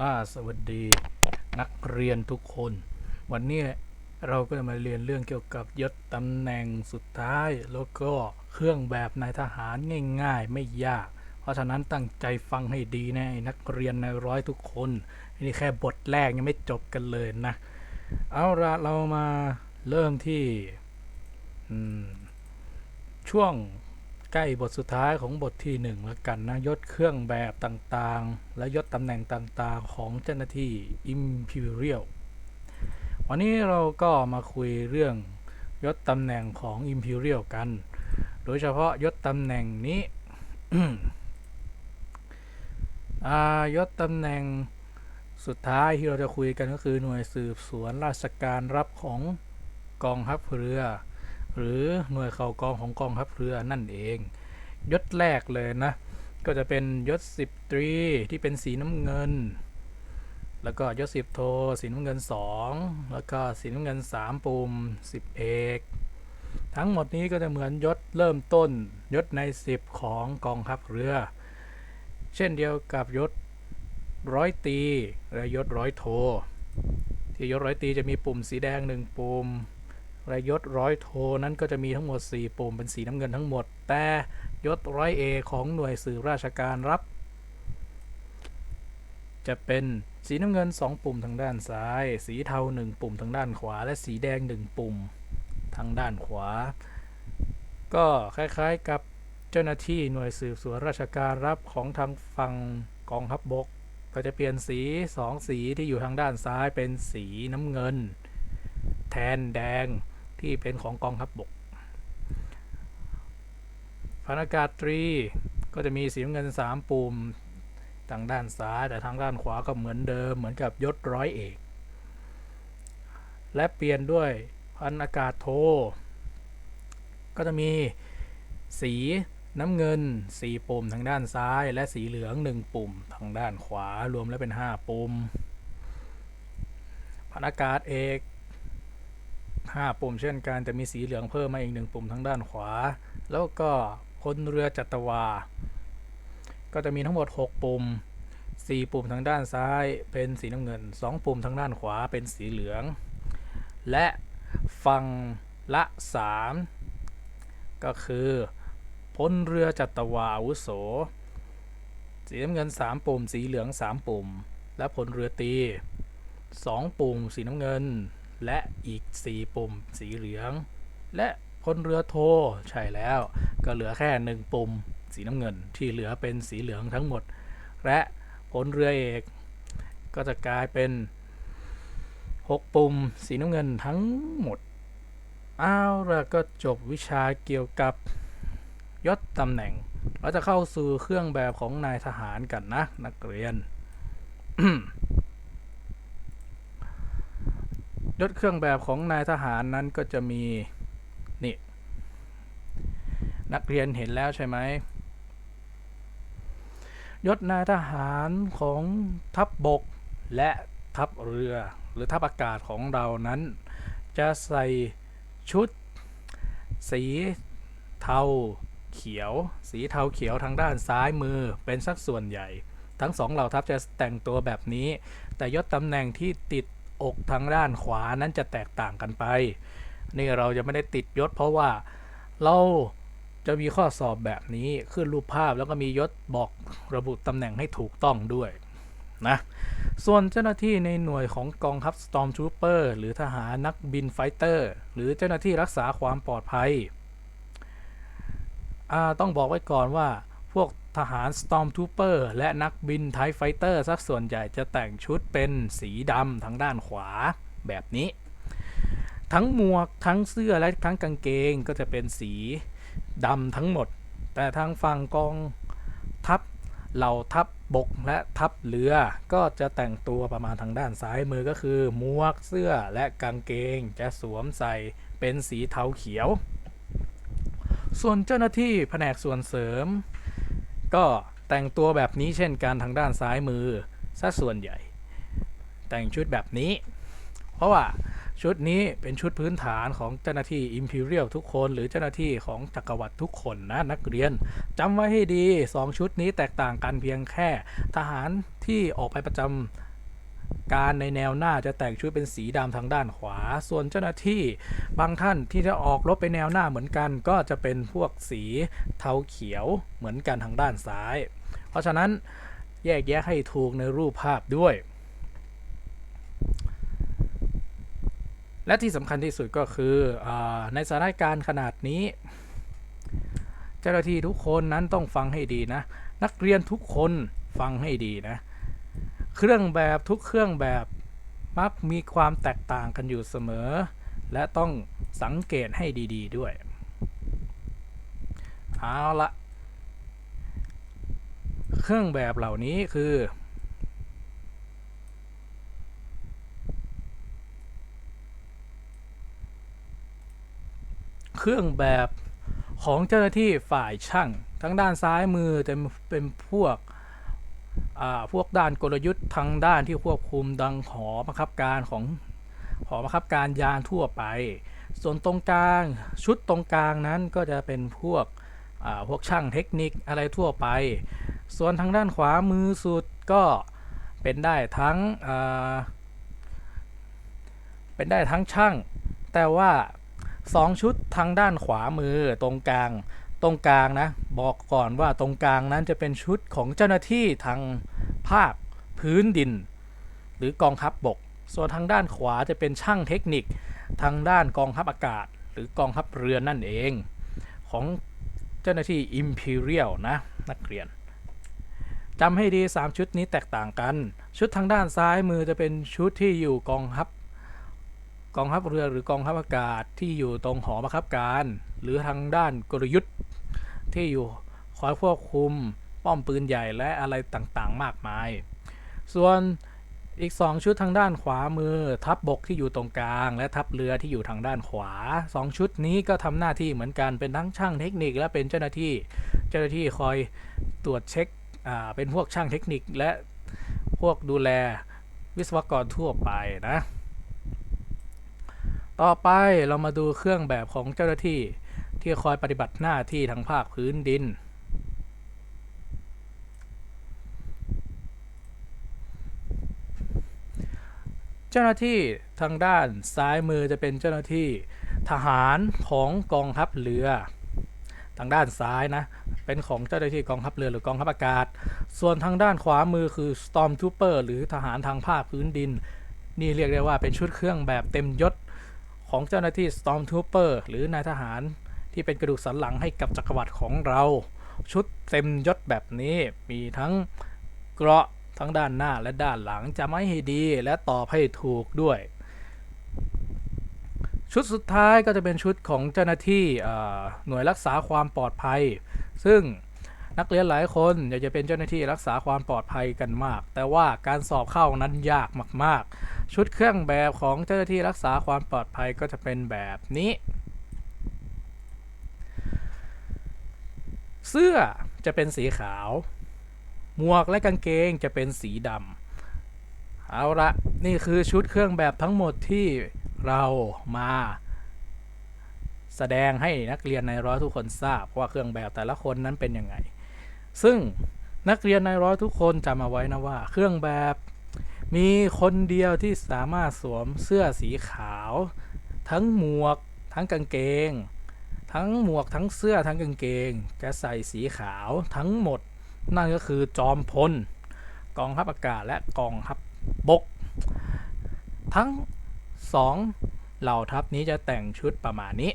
อ่าสวัสดีนักเรียนทุกคน วันนี้เราก็จะมาเรียนเรื่องเกี่ยวกับยศตำแหน่งสุดท้าย แล้วก็เครื่องแบบนายทหารง่าย ๆ ไม่ยาก เพราะฉะนั้นตั้งใจฟังให้ดีนะนักเรียนในร้อยทุกคนนี่แค่บทแรกยังไม่จบกันเลยนะ เอาละเรามาเริ่มที่ช่วง ใกล้บทสุดท้ายของบทที่หนึ่งแล้วกันนะยศเครื่องแบบต่างๆ และยศตำแหน่งต่างๆ ของเจ้าหน้าที่ Imperial วันนี้เราก็มาคุยเรื่องยศตำแหน่งของ Imperial กัน โดยเฉพาะยศตำแหน่งนี้ยศตำแหน่งสุดท้ายที่เราจะคุยกันก็คือหน่วยสืบสวนราชการรับของกองทัพเรือ หรือหน่วยข่าวกองของกองทัพเรือนั่นเอง ยศแรกเลยนะ ก็จะเป็นยศสิบตรีที่เป็นสีน้ำเงิน แล้วก็ยศสิบโทสีน้ำเงินสองแล้วก็สีน้ำเงินสามปุ่มสิบเอกทั้งหมดนี้ก็จะเหมือนยศเริ่มต้นยศในสิบของกองทัพเรือ เช่นเดียวกับยศร้อยตีและยศร้อยโท ที่ยศร้อยตีจะมีปุ่มสีแดงหนึ่งปุ่ม และยศร้อยโทนั้นก็จะมีทั้งหมด 4 ปุ่มเป็นสีน้ำเงินทั้งหมด แต่ยศร้อยเอของหน่วยสื่อราชการรับ จะเป็นสีน้ำเงิน 2 ปุ่มทางด้านซ้าย สีเทา 1 ปุ่มทางด้านขวา และสีแดง 1 ปุ่มทางด้านขวา ก็คล้ายๆกับเจ้าหน้าที่หน่วยสืบสวนราชการรับของทางฝั่งกองทัพบบก ก็จะเปลี่ยนสี 2 สีที่อยู่ทางด้านซ้ายเป็นสีน้ำเงิน แทนแดง ที่เป็นของกองทัพบบกพันอากาศตรีก็จะมีสีน้ำเงิน 3 ปุ่มทางด้านซ้ายแต่ทางด้านขวาก็เหมือนเดิมเหมือนกับยศร้อยเอก และเปลี่ยนด้วยพันอากาศโท ก็จะมีสีน้ำเงิน 4 ปุ่มทางด้านซ้าย และสีเหลือง 1 ปุ่มทางด้านขวารวมแล้วเป็น 5 ปุ่มพันอากาศเอก 5 ปุ่มเช่นกันแต่มีสีเหลืองเพิ่มมาอีกหนึ่งปุ่มทางด้านขวา แล้วก็พลเรือจัตวา ก็จะมีทั้งหมด 6 ปุ่ม 4 ปุ่มทางด้านซ้ายเป็นสีน้ำเงิน 2 ปุ่มทางด้านขวาเป็นสีเหลือง และฝั่งละ 3 ก็คือพลเรือจัตวาอาวุโส สีน้ำเงิน 3 ปุ่ม สีเหลือง 3 ปุ่ม และพลเรือตี 2 ปุ่ม สีน้ำเงิน และอีก 4 ปุ่มสีเหลือง และพลเรือโท ใช่แล้ว ก็เหลือแค่ 1 ปุ่มสีน้ำเงินที่เหลือเป็นสีเหลืองทั้งหมด และพลเรือเอก ก็จะกลายเป็น 6 ปุ่มสีน้ำเงินทั้งหมดเอาละก็จบวิชาเกี่ยวกับยศตำแหน่ง เราจะเข้าสู่เครื่องแบบของนายทหารกันนะ นักเรียน ยศเครื่องแบบของนายทหารนั้นก็จะมีนี่นักเรียนเห็นแล้วใช่ไหมยศนายทหารของทัพบบกและทัพเรือหรือทัพอากาศของเรานั้น จะใส่ชุด สีเทาเขียว สีเทาเขียวทางด้านซ้ายมือเป็นสักส่วนใหญ่ ทั้งสองเหล่าทัพจะแต่งตัวแบบนี้ แต่ยศตำแหน่งที่ติด อกทางด้านขวานั้นจะแตกต่างกันไป นี่เราจะไม่ได้ติดยศ เพราะว่าเราจะมีข้อสอบแบบนี้ขึ้นรูปภาพแล้วก็มียศบอกระบุตำแหน่งให้ถูกต้องด้วยนะส่วนเจ้าหน้าที่ในหน่วยของกองทัพ Stormtrooper หรือทหารนักบินไฟเตอร์ หรือเจ้าหน้าที่รักษาความปลอดภัย ต้องบอกไว้ก่อนว่าพวก ทหาร Stormtrooper และนักบินไทไฟเตอร์สักส่วนใหญ่จะแต่งชุดเป็นสีดำทางด้านขวาแบบนี้ ทั้งหมวกทั้งเสื้อและทั้งกางเกงก็จะเป็นสีดำทั้งหมด แต่ทางฝั่งกองทัพเหล่าทัพบบกและทัพเรือก็จะแต่งตัวประมาณทางด้านซ้ายมือก็คือหมวกเสื้อและกางเกงจะสวมใส่เป็นสีเทาเขียว ส่วนเจ้าหน้าที่แผนกส่วนเสริม ก็แต่งตัวแบบนี้เช่นการทางด้านซ้ายมือซะส่วนใหญ่ แต่งชุดแบบนี้ เพราะว่าชุดนี้เป็นชุดพื้นฐานของเจ้าหน้าที่ Imperial ทุกคนหรือเจ้าหน้าที่ของจักรวรรดิทุกคนนะนักเรียนจำไว้ให้ดี 2 ชุดนี้แตกต่างกันเพียงแค่ ทหารที่ออกไปประจำ การในแนวหน้าจะแต่งชุดเป็นสีดำทางด้านขวา ส่วนเจ้าหน้าที่บางท่านที่จะออกรบไปแนวหน้าเหมือนกัน ก็จะเป็นพวกสีเทาเขียวเหมือนกันทางด้านซ้าย เพราะฉะนั้นแยกแยะให้ถูกในรูปภาพด้วย และที่สำคัญที่สุดก็คืออในสถานการณ์ขนาดนี้ เจ้าหน้าที่ทุกคนนั้นต้องฟังให้ดีนะ นักเรียนทุกคนฟังให้ดีนะ เครื่องแบบทุกเครื่องแบบมักมีความแตกต่างกันอยู่เสมอ และต้องสังเกตให้ดี ๆ ด้วย เอาละเครื่องแบบเหล่านี้คือ เครื่องแบบของเจ้าหน้าที่ฝ่ายช่าง ทั้งด้านซ้ายมือจะเป็นพวก พวกด้านกลยุทธ์ทางด้านที่ควบคุมดังหอบังคับการของหอบังคับการยานทั่วไป ส่วนตรงกลางชุดตรงกลางนั้นก็จะเป็นพวกพวกช่างเทคนิคอะไรทั่วไป ส่วนทางด้านขวามือสุดก็เป็นได้ทั้งเป็นได้ทั้งช่าง แต่ว่าสองชุดทางด้านขวามือตรงกลาง ตรงกลางนะ บอกก่อนว่าตรงกลางนั้นจะเป็นชุดของเจ้าหน้าที่ทางภาคพื้นดิน หรือกองทัพบบก ส่วนทางด้านขวาจะเป็นช่างเทคนิค ทางด้านกองทัพอากาศ หรือกองทัพเรือนั่นเอง ของเจ้าหน้าที่ Imperial นะนักเรียนจำให้ดี 3 ชุดนี้แตกต่างกัน ชุดทางด้านซ้ายมือจะเป็นชุดที่อยู่กองทัพกองทัพเรือหรือกองทัพอากาศที่อยู่ตรงหอบังคับการ หรือทางด้านกลยุทธ์ ที่อยู่คอยควบคุมป้อมปืนใหญ่และอะไรต่างๆ มากมาย ส่วนอีก 2 ชุดทางด้านขวามือ ทัพบบกที่อยู่ตรงกลาง และทัพเรือที่อยู่ทางด้านขวา 2 ชุดนี้ก็ทำหน้าที่เหมือนกันเป็นทั้งช่างเทคนิค และเป็นเจ้าหน้าที่เจ้าหน้าที่คอยตรวจเช็คอ่าเป็นพวกช่างเทคนิคและพวกดูแลวิศวกรทั่วไปนะ ต่อไปเรามาดูเครื่องแบบของเจ้าหน้าที่ ที่คอยปฏิบัติหน้าที่ทางภาคพื้นดิน เจ้าหน้าที่ทางด้านซ้ายมือจะเป็นเจ้าหน้าที่ทหารของกองทัพเรือ ทางด้านซ้ายนะ เป็นของเจ้าหน้าที่กองทัพเรือหรือกองทัพอากาศ ส่วนทางด้านขวามือคือ Stormtrooper หรือทหารทางภาคพื้นดิน นี่เรียกได้ว่าเป็นชุดเครื่องแบบเต็มยศของเจ้าหน้าที่ Stormtrooper หรือนายทหาร ที่เป็นกระดูกสันหลังให้กับจักรวรรดิของเรา ชุดเต็มยศแบบนี้มีทั้งเกราะทั้งด้านหน้าและด้านหลังจะไม่ให้ดีและตอบให้ถูกด้วย ชุดสุดท้ายก็จะเป็นชุดของเจ้าหน้าที่หน่วยรักษาความปลอดภัย ซึ่งนักเรียนหลายคนอยากจะเป็นเจ้าหน้าที่รักษาความปลอดภัยกันมาก แต่ว่าการสอบเข้านั้นยากมาก ๆ ชุดเครื่องแบบของเจ้าหน้าที่รักษาความปลอดภัยก็จะเป็นแบบนี้ เสื้อจะเป็นสีขาว หมวกและกางเกงจะเป็นสีดำเอาละนี่คือชุดเครื่องแบบทั้งหมดที่เรามาแสดงให้นักเรียนในร้อยทุกคนทราบว่าเครื่องแบบแต่ละคนนั้นเป็นยังไง ซึ่งนักเรียนในร้อยทุกคนจำเอาไว้นะว่า เครื่องแบบมีคนเดียวที่สามารถสวมเสื้อสีขาว ทั้งหมวก ทั้งกางเกง ทั้งหมวกทั้งเสื้อทั้งกางเกง จะใส่สีขาวทั้งหมด นั่นก็คือจอมพลกองทัพอากาศและกองทัพบกทั้งสองเหล่าทัพนี้จะแต่งชุดประมาณนี้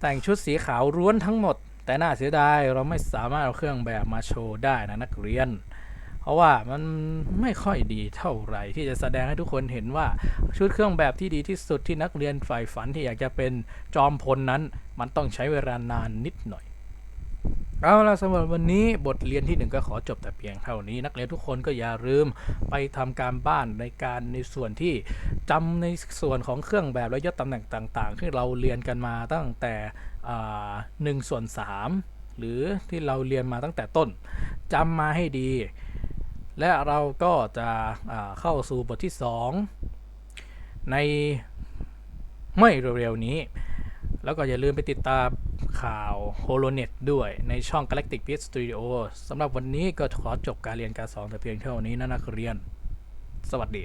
แต่งชุดสีขาวล้วนทั้งหมด แต่น่าเสียดายเราไม่สามารถเอาเครื่องแบบมาโชว์ได้นะนักเรียน เพราะว่ามันไม่ค่อยดีเท่าไหร่ที่จะแสดงให้ทุกคนเห็นว่าชุดเครื่องแบบที่ดีที่สุดที่นักเรียนใฝ่ฝันที่อยากจะเป็นจอมพลนั้น มันต้องใช้เวลานานนิดหน่อยเอาล่ะสำหรับวันนี้บทเรียนที่หนึ่งก็ขอจบแต่เพียงเท่านี้ นักเรียนทุกคนก็อย่าลืมไปทำการบ้านในการในส่วนที่จำในส่วนของเครื่องแบบและยศตำแหน่งต่างๆ ที่เราเรียนกันมาตั้งแต่หนึ่งส่วนสามหรือที่เราเรียนมาตั้งแต่ต้นจำมาให้ดี และเราก็จะเข้าสู่บทที่ 2 ในไม่เร็วๆนี้ แล้วก็อย่าลืมไปติดตามข่าว HoloNet ด้วยในช่อง Galactic Beat Studio สำหรับวันนี้ก็ขอจบการเรียนการสอนแต่เพียงเท่านี้นะนักเรียน สวัสดี